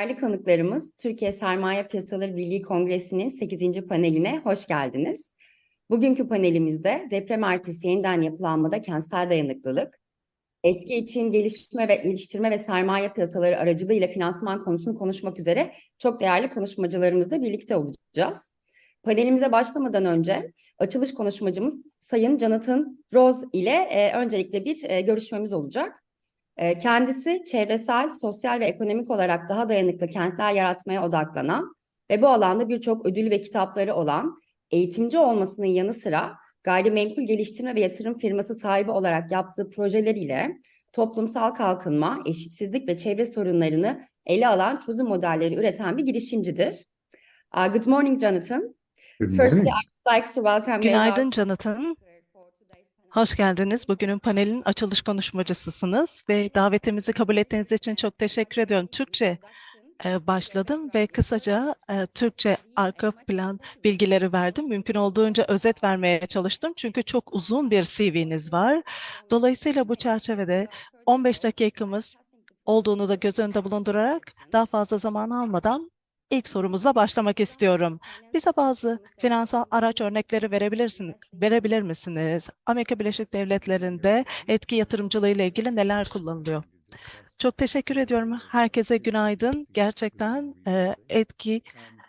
Değerli konuklarımız, Türkiye Sermaye Piyasaları Birliği Kongresi'nin 8. paneline hoş geldiniz. Bugünkü panelimizde deprem ertesi yeniden yapılanmada kentsel dayanıklılık, etki için gelişme ve geliştirme ve sermaye piyasaları aracılığıyla finansman konusunu konuşmak üzere çok değerli konuşmacılarımızla birlikte olacağız. Panelimize başlamadan önce açılış konuşmacımız Sayın Jonathan Rose ile e, öncelikle bir e, görüşmemiz olacak. E, Kendisi çevresel, sosyal ve ekonomik olarak daha dayanıklı kentler yaratmaya odaklanan ve bu alanda birçok ödül ve kitapları olan eğitimci olmasının yanı sıra gayrimenkul geliştirme ve yatırım firması sahibi olarak yaptığı projeleriyle toplumsal kalkınma, eşitsizlik ve çevre sorunlarını ele alan çözüm modelleri üreten bir girişimcidir. Uh, good morning, Jonathan. Good Firstly, morning. I would like to welcome Günaydın Jonathan. Hoş geldiniz. Bugünün panelin açılış konuşmacısısınız ve davetimizi kabul ettiğiniz için çok teşekkür ediyorum. Türkçe e, başladım ve kısaca e, Türkçe arka plan bilgileri verdim. Mümkün olduğunca özet vermeye çalıştım çünkü çok uzun bir CV'niz var. Dolayısıyla bu çerçevede 15 dakikamız olduğunu da göz önünde bulundurarak daha fazla zaman almadan ilk sorumuzla başlamak istiyorum. Bize bazı finansal araç örnekleri verebilirsiniz, verebilir misiniz? Amerika Birleşik Devletleri'nde etki yatırımcılığı ile ilgili neler kullanılıyor? Çok teşekkür ediyorum. Herkese günaydın. Gerçekten e, etki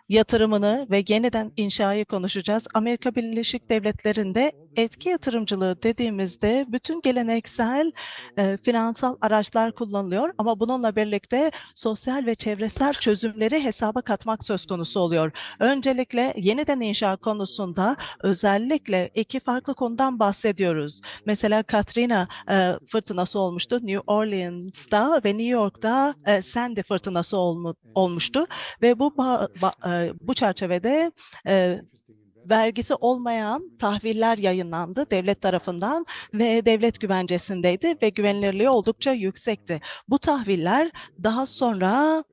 yatırımını ve yeniden inşayı konuşacağız. Amerika Birleşik Devletleri'nde etki yatırımcılığı dediğimizde bütün geleneksel e, finansal araçlar kullanılıyor ama bununla birlikte sosyal ve çevresel çözümleri hesaba katmak söz konusu oluyor. Öncelikle yeniden inşa konusunda özellikle iki farklı konudan bahsediyoruz. Mesela Katrina e, fırtınası olmuştu New Orleans'da ve New York'ta e, Sandy fırtınası olmu, olmuştu ve bu ba- ba- e, bu çerçevede e, vergisi olmayan tahviller yayınlandı devlet tarafından ve devlet güvencesindeydi ve güvenilirliği oldukça yüksekti. Bu tahviller daha sonra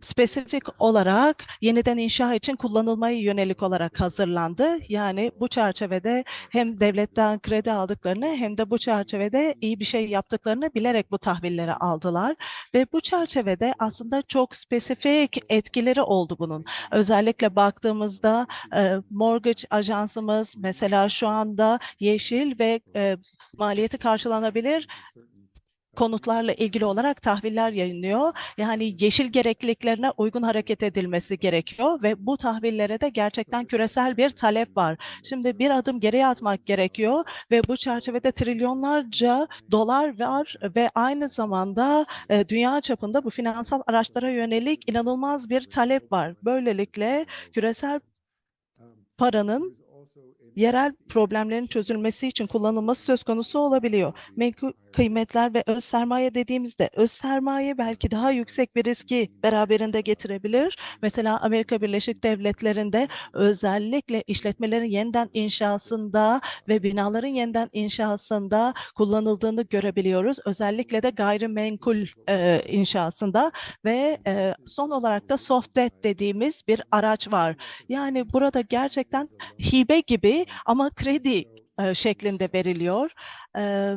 spesifik olarak yeniden inşa için kullanılmaya yönelik olarak hazırlandı. Yani bu çerçevede hem devletten kredi aldıklarını hem de bu çerçevede iyi bir şey yaptıklarını bilerek bu tahvilleri aldılar ve bu çerçevede aslında çok spesifik etkileri oldu bunun. Özellikle baktığımızda e, mortgage ajansımız mesela şu anda yeşil ve e, maliyeti karşılanabilir konutlarla ilgili olarak tahviller yayınlıyor. Yani yeşil gerekliliklerine uygun hareket edilmesi gerekiyor ve bu tahvillere de gerçekten küresel bir talep var. Şimdi bir adım geriye atmak gerekiyor ve bu çerçevede trilyonlarca dolar var ve aynı zamanda e, dünya çapında bu finansal araçlara yönelik inanılmaz bir talep var. Böylelikle küresel paranın yerel problemlerin çözülmesi için kullanılması söz konusu olabiliyor. Menkul kıymetler ve öz sermaye dediğimizde öz sermaye belki daha yüksek bir riski beraberinde getirebilir. Mesela Amerika Birleşik Devletleri'nde özellikle işletmelerin yeniden inşasında ve binaların yeniden inşasında kullanıldığını görebiliyoruz. Özellikle de gayrimenkul e, inşasında ve e, son olarak da soft debt dediğimiz bir araç var. Yani burada gerçekten hibe gibi ama kredi e, şeklinde veriliyor. E,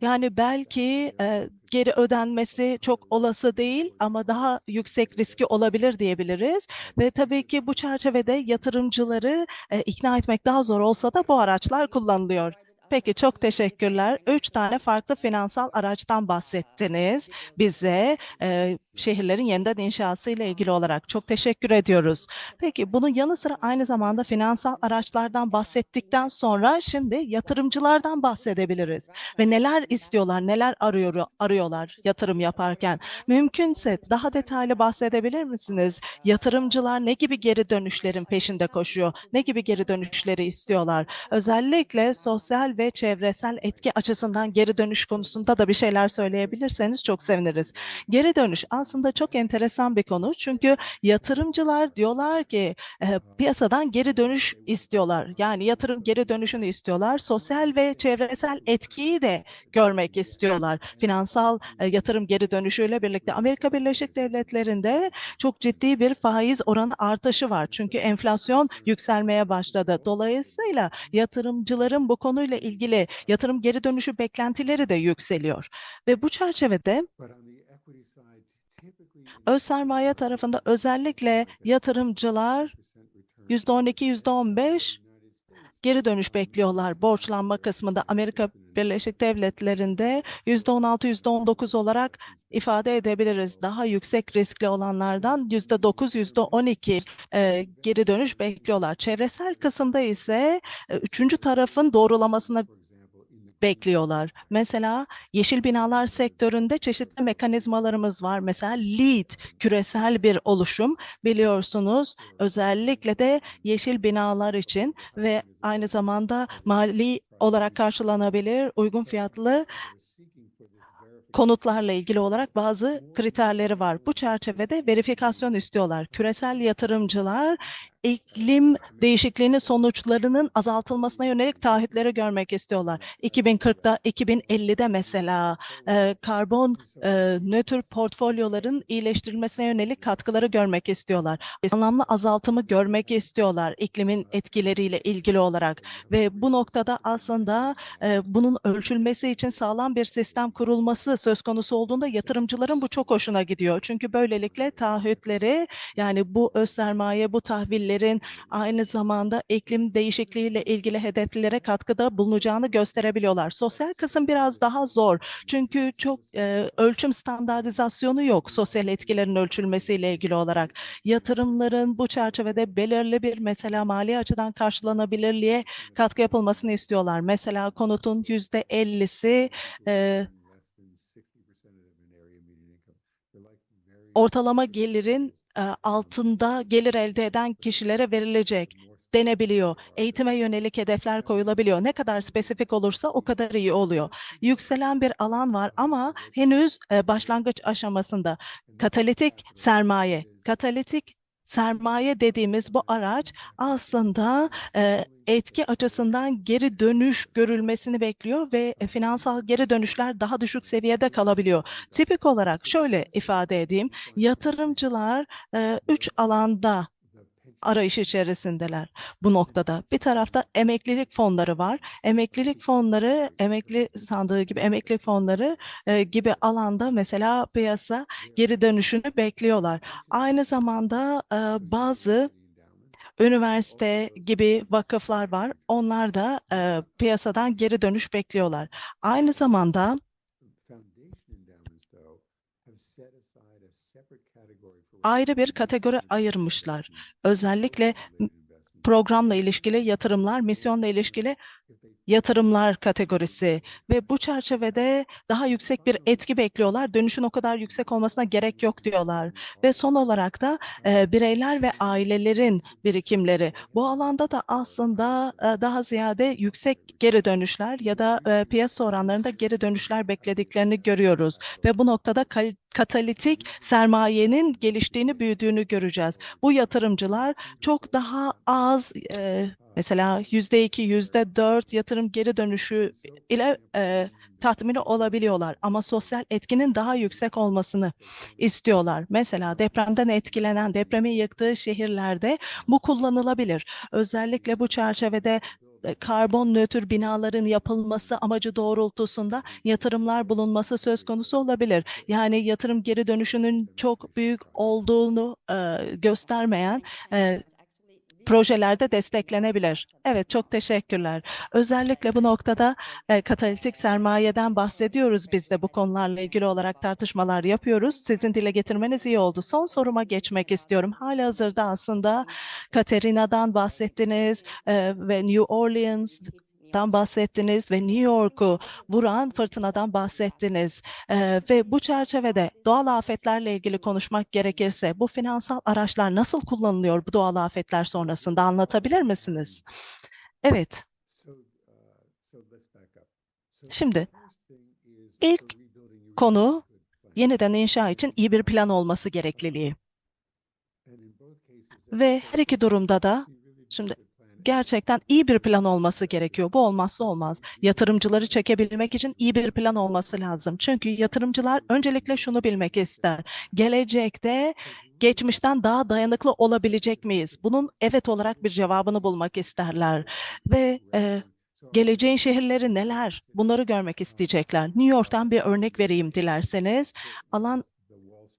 yani belki e, geri ödenmesi çok olası değil ama daha yüksek riski olabilir diyebiliriz. Ve tabii ki bu çerçevede yatırımcıları e, ikna etmek daha zor olsa da bu araçlar kullanılıyor. Peki çok teşekkürler. Üç tane farklı finansal araçtan bahsettiniz bize e, şehirlerin yeniden inşası ile ilgili olarak. Çok teşekkür ediyoruz. Peki bunun yanı sıra aynı zamanda finansal araçlardan bahsettikten sonra şimdi yatırımcılardan bahsedebiliriz. Ve neler istiyorlar, neler arıyor, arıyorlar yatırım yaparken. Mümkünse daha detaylı bahsedebilir misiniz? Yatırımcılar ne gibi geri dönüşlerin peşinde koşuyor? Ne gibi geri dönüşleri istiyorlar? Özellikle sosyal ve çevresel etki açısından geri dönüş konusunda da bir şeyler söyleyebilirseniz çok seviniriz. Geri dönüş çok enteresan bir konu. Çünkü yatırımcılar diyorlar ki e, piyasadan geri dönüş istiyorlar. Yani yatırım geri dönüşünü istiyorlar. Sosyal ve çevresel etkiyi de görmek istiyorlar. Finansal e, yatırım geri dönüşüyle birlikte Amerika Birleşik Devletleri'nde çok ciddi bir faiz oranı artışı var. Çünkü enflasyon yükselmeye başladı. Dolayısıyla yatırımcıların bu konuyla ilgili yatırım geri dönüşü beklentileri de yükseliyor. Ve bu çerçevede Öz sermaye tarafında özellikle yatırımcılar %12, %15 geri dönüş bekliyorlar. Borçlanma kısmında Amerika Birleşik Devletleri'nde %16, %19 olarak ifade edebiliriz. Daha yüksek riskli olanlardan %9, %12 e, geri dönüş bekliyorlar. Çevresel kısımda ise e, üçüncü tarafın doğrulamasını bekliyorlar. Mesela yeşil binalar sektöründe çeşitli mekanizmalarımız var. Mesela LEED küresel bir oluşum biliyorsunuz. Özellikle de yeşil binalar için ve aynı zamanda mali olarak karşılanabilir uygun fiyatlı konutlarla ilgili olarak bazı kriterleri var. Bu çerçevede verifikasyon istiyorlar. Küresel yatırımcılar iklim değişikliğinin sonuçlarının azaltılmasına yönelik taahhütleri görmek istiyorlar. 2040'da, 2050'de mesela e, karbon e, nötr portfolyoların iyileştirilmesine yönelik katkıları görmek istiyorlar. Anlamlı azaltımı görmek istiyorlar iklimin etkileriyle ilgili olarak. Ve bu noktada aslında e, bunun ölçülmesi için sağlam bir sistem kurulması söz konusu olduğunda yatırımcıların bu çok hoşuna gidiyor. Çünkü böylelikle taahhütleri yani bu öz sermaye, bu tahvillerin aynı zamanda iklim değişikliğiyle ilgili hedeflere katkıda bulunacağını gösterebiliyorlar. Sosyal kısım biraz daha zor. Çünkü çok e, ölçüm standartizasyonu yok sosyal etkilerin ölçülmesiyle ilgili olarak. Yatırımların bu çerçevede belirli bir mesela mali açıdan karşılanabilirliğe katkı yapılmasını istiyorlar. Mesela konutun yüzde ellisi e, ortalama gelirin altında gelir elde eden kişilere verilecek denebiliyor. Eğitime yönelik hedefler koyulabiliyor. Ne kadar spesifik olursa o kadar iyi oluyor. Yükselen bir alan var ama henüz e, başlangıç aşamasında. Katalitik sermaye, katalitik sermaye dediğimiz bu araç aslında e, etki açısından geri dönüş görülmesini bekliyor ve e, finansal geri dönüşler daha düşük seviyede kalabiliyor. Tipik olarak şöyle ifade edeyim, yatırımcılar e, üç alanda arayış içerisindeler bu noktada. Bir tarafta emeklilik fonları var. Emeklilik fonları, emekli sandığı gibi emeklilik fonları e, gibi alanda mesela piyasa geri dönüşünü bekliyorlar. Aynı zamanda e, bazı üniversite gibi vakıflar var. Onlar da e, piyasadan geri dönüş bekliyorlar. Aynı zamanda ayrı bir kategori ayırmışlar. Özellikle programla ilişkili yatırımlar, misyonla ilişkili yatırımlar kategorisi ve bu çerçevede daha yüksek bir etki bekliyorlar. Dönüşün o kadar yüksek olmasına gerek yok diyorlar. Ve son olarak da e, bireyler ve ailelerin birikimleri. Bu alanda da aslında e, daha ziyade yüksek geri dönüşler ya da e, piyasa oranlarında geri dönüşler beklediklerini görüyoruz. Ve bu noktada kal- katalitik sermayenin geliştiğini, büyüdüğünü göreceğiz. Bu yatırımcılar çok daha az e, Mesela yüzde iki, yüzde dört yatırım geri dönüşü ile e, tatmini olabiliyorlar ama sosyal etkinin daha yüksek olmasını istiyorlar. Mesela depremden etkilenen, depremin yıktığı şehirlerde bu kullanılabilir. Özellikle bu çerçevede karbon nötr binaların yapılması amacı doğrultusunda yatırımlar bulunması söz konusu olabilir. Yani yatırım geri dönüşünün çok büyük olduğunu e, göstermeyen e, projelerde desteklenebilir. Evet, çok teşekkürler. Özellikle bu noktada e, katalitik sermayeden bahsediyoruz biz de bu konularla ilgili olarak tartışmalar yapıyoruz. Sizin dile getirmeniz iyi oldu. Son soruma geçmek istiyorum. Halihazırda aslında Katerina'dan bahsettiniz e, ve New Orleans dan bahsettiniz ve New York'u vuran fırtınadan bahsettiniz. Ee, ve bu çerçevede doğal afetlerle ilgili konuşmak gerekirse bu finansal araçlar nasıl kullanılıyor bu doğal afetler sonrasında anlatabilir misiniz? Evet. Şimdi ilk konu yeniden inşa için iyi bir plan olması gerekliliği. Ve her iki durumda da şimdi gerçekten iyi bir plan olması gerekiyor. Bu olmazsa olmaz. Yatırımcıları çekebilmek için iyi bir plan olması lazım. Çünkü yatırımcılar öncelikle şunu bilmek ister. Gelecekte geçmişten daha dayanıklı olabilecek miyiz? Bunun evet olarak bir cevabını bulmak isterler. Ve e, geleceğin şehirleri neler? Bunları görmek isteyecekler. New York'tan bir örnek vereyim dilerseniz. Alan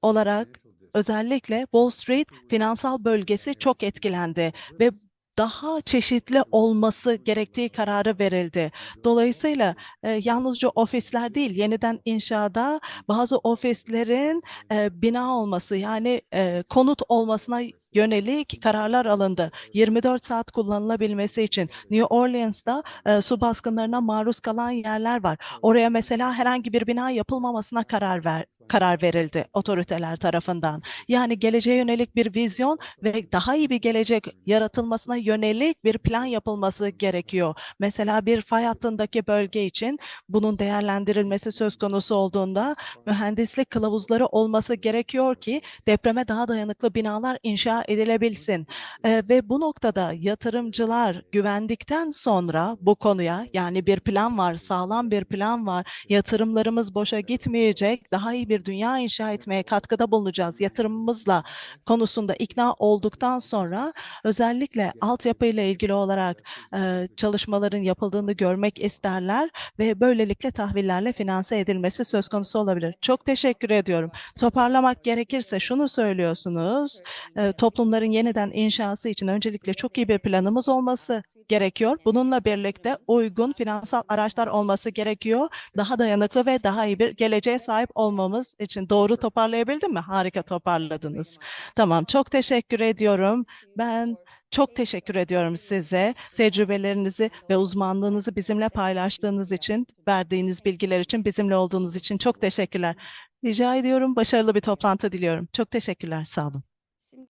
olarak özellikle Wall Street finansal bölgesi çok etkilendi ve daha çeşitli olması gerektiği kararı verildi. Dolayısıyla e, yalnızca ofisler değil, yeniden inşada bazı ofislerin e, bina olması yani e, konut olmasına yönelik kararlar alındı. 24 saat kullanılabilmesi için New Orleans'da e, su baskınlarına maruz kalan yerler var. Oraya mesela herhangi bir bina yapılmamasına karar ver karar verildi otoriteler tarafından. Yani geleceğe yönelik bir vizyon ve daha iyi bir gelecek yaratılmasına yönelik bir plan yapılması gerekiyor. Mesela bir fay hattındaki bölge için bunun değerlendirilmesi söz konusu olduğunda mühendislik kılavuzları olması gerekiyor ki depreme daha dayanıklı binalar inşa edilebilsin. Ee, ve bu noktada yatırımcılar güvendikten sonra bu konuya yani bir plan var, sağlam bir plan var, yatırımlarımız boşa gitmeyecek, daha iyi bir dünya inşa etmeye katkıda bulunacağız yatırımımızla konusunda ikna olduktan sonra özellikle altyapıyla ilgili olarak e, çalışmaların yapıldığını görmek isterler ve böylelikle tahvillerle finanse edilmesi söz konusu olabilir. Çok teşekkür ediyorum. Toparlamak gerekirse şunu söylüyorsunuz, e, toplumların yeniden inşası için öncelikle çok iyi bir planımız olması gerekiyor. Bununla birlikte uygun finansal araçlar olması gerekiyor. Daha dayanıklı ve daha iyi bir geleceğe sahip olmamız için doğru toparlayabildim mi? Harika toparladınız. Tamam, çok teşekkür ediyorum. Ben çok teşekkür ediyorum size. Tecrübelerinizi ve uzmanlığınızı bizimle paylaştığınız için, verdiğiniz bilgiler için, bizimle olduğunuz için çok teşekkürler. Rica ediyorum. Başarılı bir toplantı diliyorum. Çok teşekkürler. Sağ olun.